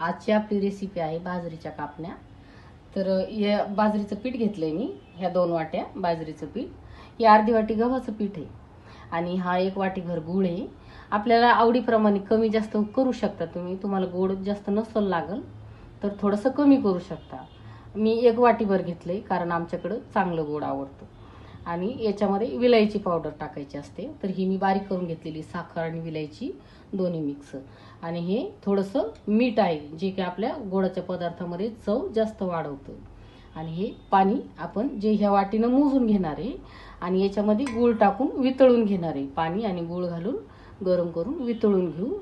आजची आपली रेसिपी आहे बाजरीच्या कापण्या. तर या बाजरीचं पीठ घेतलंय मी ह्या दोन वाट्या बाजरीचं पीठ. ही अर्धी वाटी गव्हाचं पीठ आहे. आणि हा एक वाटीभर गुळ आहे. आपल्याला आवडीप्रमाणे कमी जास्त करू शकता तुम्ही. तुम्हाला गोड जास्त नसल लागल तर थोडंसं कमी करू शकता. मी एक वाटीभर घेतलंय कारण आमच्याकडं चांगलं गोड आवडतं. आणि याच्यामध्ये विलायची पावडर टाकायची असते. तर ही मी बारीक करून घेतलेली साखर आणि विलायची दोन्ही मिक्स आणि हे थोडंसं मीठ आहे जे की आपल्या गोडाच्या पदार्थामध्ये चव जास्त वाढवतं. आणि हे पाणी आपण जे ह्या वाटीनं मोजून घेणार आहे आणि याच्यामध्ये गूळ टाकून वितळून घेणार आहे. पाणी आणि गूळ घालून गरम करून वितळून घेऊ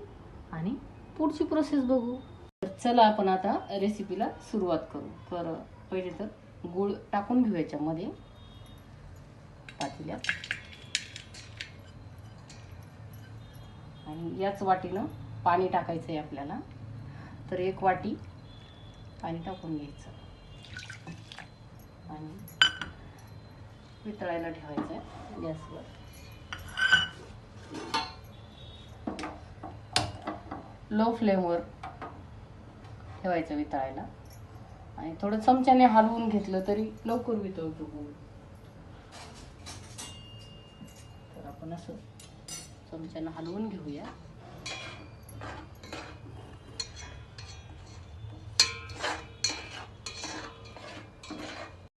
आणि पुढची प्रोसेस बघू. तर चला आपण आता रेसिपीला सुरुवात करू. तर पहिले तर गूळ टाकून घेऊ याच्यामध्ये. पातेल्यात. आणि याच वाटीनं पाणी टाकायचं आहे आपल्याला. तर एक वाटी पाणी टाकून घ्यायचं. आणि वितळायला ठेवायचं आहे गॅसवर. लो फ्लेमवर ठेवायचं वितळायला. आणि थोडं चमच्याने हलवून घेतलं तरी लवकर वितळतो गूळ तर आपण असं चमच्यानं हलवून घेऊया.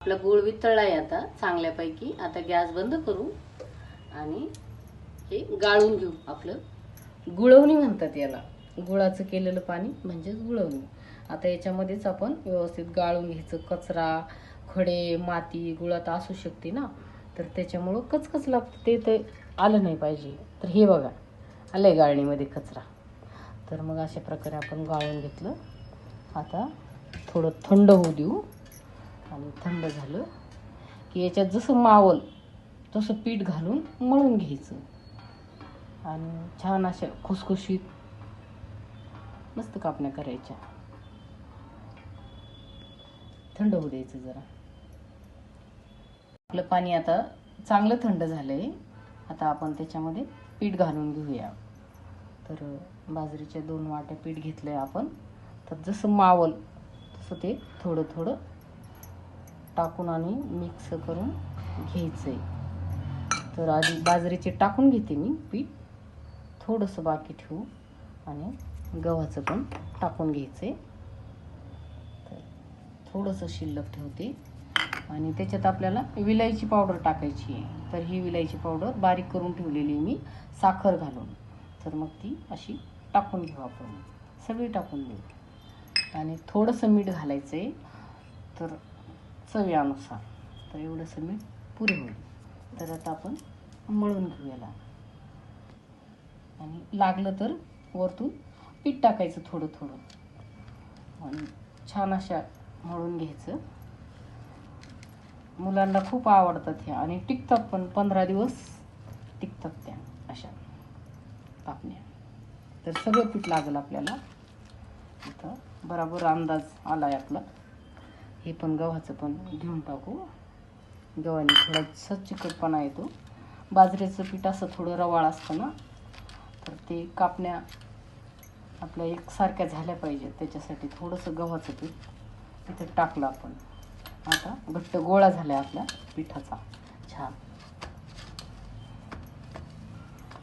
आपला गुळ वितळलाय आता चांगल्यापैकी. आता गॅस बंद करू आणि हे गाळून घेऊ आपलं. गुळवणी म्हणतात याला. गुळाचं केलेलं पाणी म्हणजेच गुळवणी. आता याच्यामध्येच आपण व्यवस्थित गाळून घ्यायचं. कचरा खडे माती गुळात असू शकते ना. तर त्याच्यामुळं कचकच लागतं. ते तर आलं नाही पाहिजे. तर हे बघा आलं आहे गाळणीमध्ये कचरा. तर मग अशा प्रकारे आपण गाळून घेतलं. आता थोडं थंड होऊ देऊ. आणि थंड झालं की याच्यात जसं मावल तसं पीठ घालून मळून घ्यायचं. आणि छान अशा खुसखुशीत मस्त कापण्या करायच्या. थंड होऊ द्यायचं जरा. आपलं पाणी आता चांगलं थंड झालं आहे आता आपण त्याच्यामध्ये पीठ घालून घेऊया. तर बाजरीच्या दोन वाट्या पीठ घेतलं आहे आपण. तर जसं मावल तसं ते थोडं थोडं टाकून आणि मिक्स करून घ्यायचं आहे तर आधी बाजरीचे टाकून घेते मी पीठ. थोडंसं बाकी ठेवू आणि गव्हाचं पण टाकून घ्यायचं आहे तर थोडंसं शिल्लक ठेवते. आणि त्याच्यात आपल्याला विलायची पावडर टाकायची आहे. तर ही विलायची पावडर बारीक करून ठेवलेली मी. साखर घालून. तर मग ती अशी टाकून घेऊ आपण. सगळी टाकून देऊ. आणि थोडंसं मीठ घालायचं आहे. तर चव्यानुसार तर एवढंसं मीठ पुरे होईल. तर आता आपण मळून घेऊ याला आणि लागलं तर वरतून पीठ टाकायचं थोडं थोडं. आणि छान अशा मळून घ्यायचं. मुलांना खूप आवडतात ह्या आणि टिकतात पण पंधरा दिवस टिकतात त्या अशा कापण्या तर सगळं पीठ लागलं आपल्याला. इथं बराबर अंदाज आला आहे आपला. हे पण गव्हाचं पण घेऊन टाकू. गव्हाने थोडासा चिकटपणा येतो. बाजरीचं पीठ असं थोडं रवाळ असतं ना तर ते कापण्या आपल्या एकसारख्या झाल्या पाहिजेत. त्याच्यासाठी थोडंसं गव्हाचं पीठ इथं टाकलं आपण. आता घट्ट गोळा झाला आपल्या पिठाचा. छान.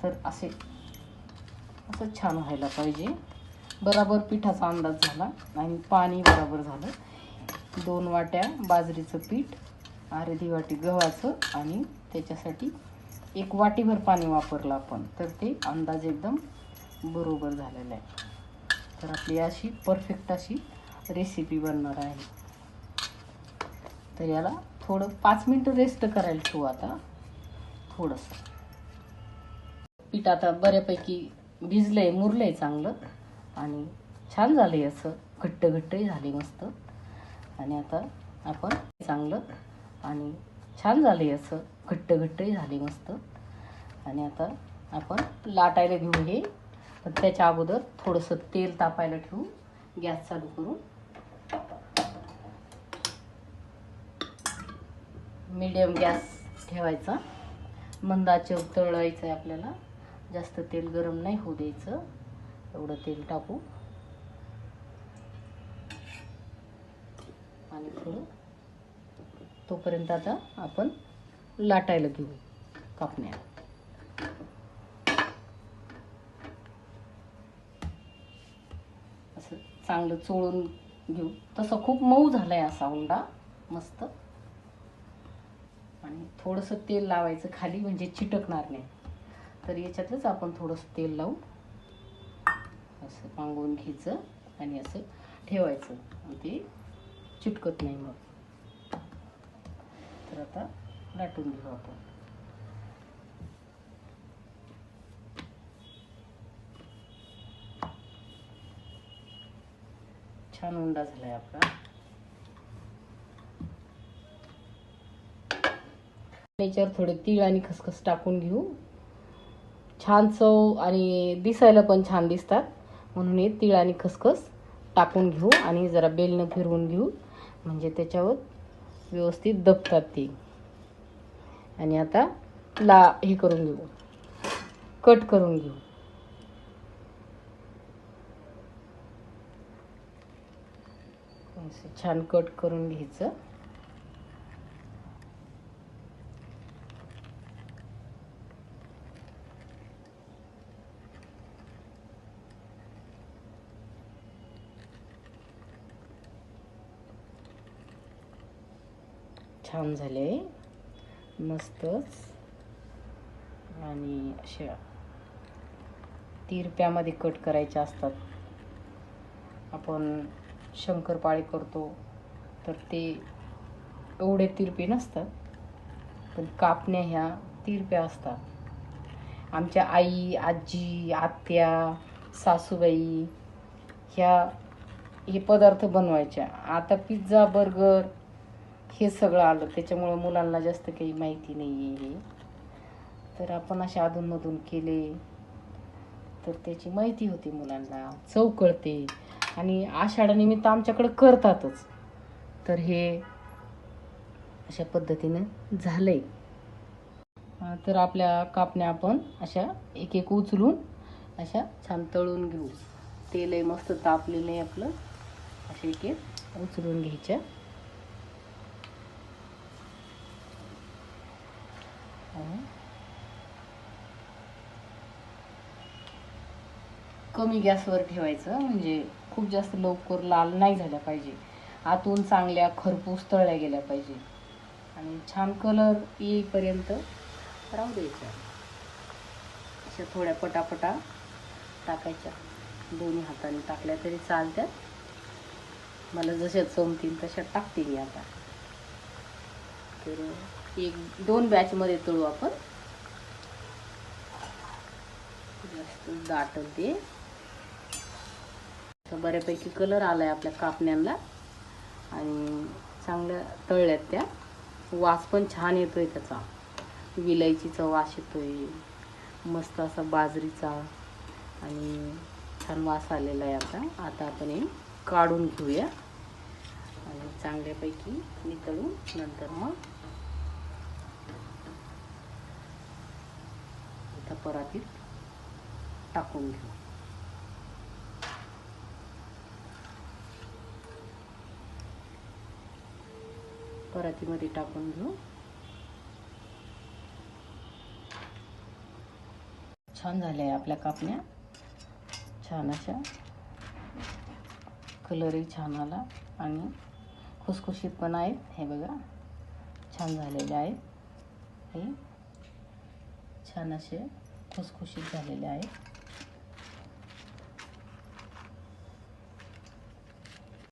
तर असे असं छान व्हायला पाहिजे. बराबर पिठाचा अंदाज झाला आणि पाणी बरोबर झालं. दोन वाट्या बाजरीचं पीठ अर्धी वाटी गव्हाचं आणि त्याच्यासाठी एक वाटीभर पाणी वापरलं आपण. तर ते अंदाज एकदम बरोबर झालेलं आहे. तर आपली अशी परफेक्ट अशी रेसिपी बनणार आहे. तर याला थोडं पाच मिनटं रेस्ट करायला ठेवू आता. थोडंसं. पीठ आता बऱ्यापैकी भिजलंय मुरलंय चांगलं. आणि छान झालंय असं. घट्ट घट्टही झाले मस्त. आणि आता आपण चांगलं आणि छान झाले असं. घट्ट घट्टही झाले मस्त. आणि आता आपण लाटायला घेऊ हे. पण त्याच्या अगोदर थोडंसं तेल तापायला ठेवू. गॅस चालू करून. मीडियम गॅस ठेवायचा. मंदाचे तळायचं आहे आपल्याला. जास्त तेल गरम नाही होऊ द्यायचं. एवढं तेल टाकू. आणि थोडं तोपर्यंत आता आपण लाटायला घेऊ कापण्या. असं चांगलं चोळून घेऊ. तसं खूप मऊ झालाय असा उंडा. मस्त. थोडंसं तेल लावायचं खाली म्हणजे चिटकणार नाही. तर याच्यातलंच आपण थोडंसं तेल लावू असं पांगवून घ्यायचं आणि असं ठेवायचं. ते चिटकत नाही मग. तर आता लाटून घेऊ आपण. छान उंडा झाला आहे आपला. याच्यावर थोडे तीळ आणि खसखस टाकून घेऊ. छान चव आणि दिसायला पण छान दिसतात. म्हणून हे तीळ आणि खसखस टाकून घेऊ आणि जरा बेलनं फिरवून घेऊ. म्हणजे त्याच्यावर व्यवस्थित दबतात ते. आणि आता ला हे करून घेऊ. कट करून घेऊ. छान कट करून घ्यायचं. छान झाले. मस्तच. आणि अशा तिरप्यामध्ये कट करायचे असतात. आपण शंकरपाळे करतो तर ते एवढे तिरपे नसतात पण कापण्या ह्या तिरप्या असतात. आमच्या आई आजी आत्या सासूबाई ह्या हे पदार्थ बनवायच्या. आता पिझ्झा बर्गर हे सगळं आलं. त्याच्यामुळं मुलांना जास्त काही माहिती नाही आहे हे. तर आपण असे अधूनमधून केले. तर त्याची माहिती होती मुलांना. चव कळते. आणि आषाढानिमित्त आमच्याकडे करतातच. तर हे अशा पद्धतीनं झालंय. आहे तर आपल्या कापण्या आपण अशा एक एक उचलून अशा छान तळून घेऊ. तेलही मस्त तापलेलं आहे आपलं. असे एक एक उचलून घ्यायच्या आणि कमी गॅसवर ठेवायचं. म्हणजे खूप जास्त लवकर लाल नाही झाल्या पाहिजे. आतून चांगल्या खरपूस तळल्या गेल्या पाहिजे. आणि छान कलर येईपर्यंत राहू द्यायच्या अशा थोड्या पटापटा टाकायच्या. दोन्ही हाताने टाकल्या तरी चालत्यात मला जशा जमतील तशा टाकते मी आता. तर एक दोन बॅचमध्ये तळू आपण. जास्त दाट ते तर बऱ्यापैकी कलर आला आहे आपल्या कापण्यांना आणि चांगल्या तळल्यात त्या. वास पण छान येतो आहे त्याचा. विलायचीचा वास आहे मस्त असा बाजरीचा. आणि छान वास आलेला आहे आता. आता आपण हे काढून घेऊया. आणि चांगल्यापैकी नितळून नंतर मग आता परातीत टाकून घेऊ. परातीमध्ये टाकून घेऊ. छान झाल्या आहे आपल्या कापण्या. छान अशा. कलरही छान आला आणि खुसखुशीत पण आहेत. हे बघा. छान झालेले आहेत. हे. छान असे खुसखुशीत झालेले आहेत.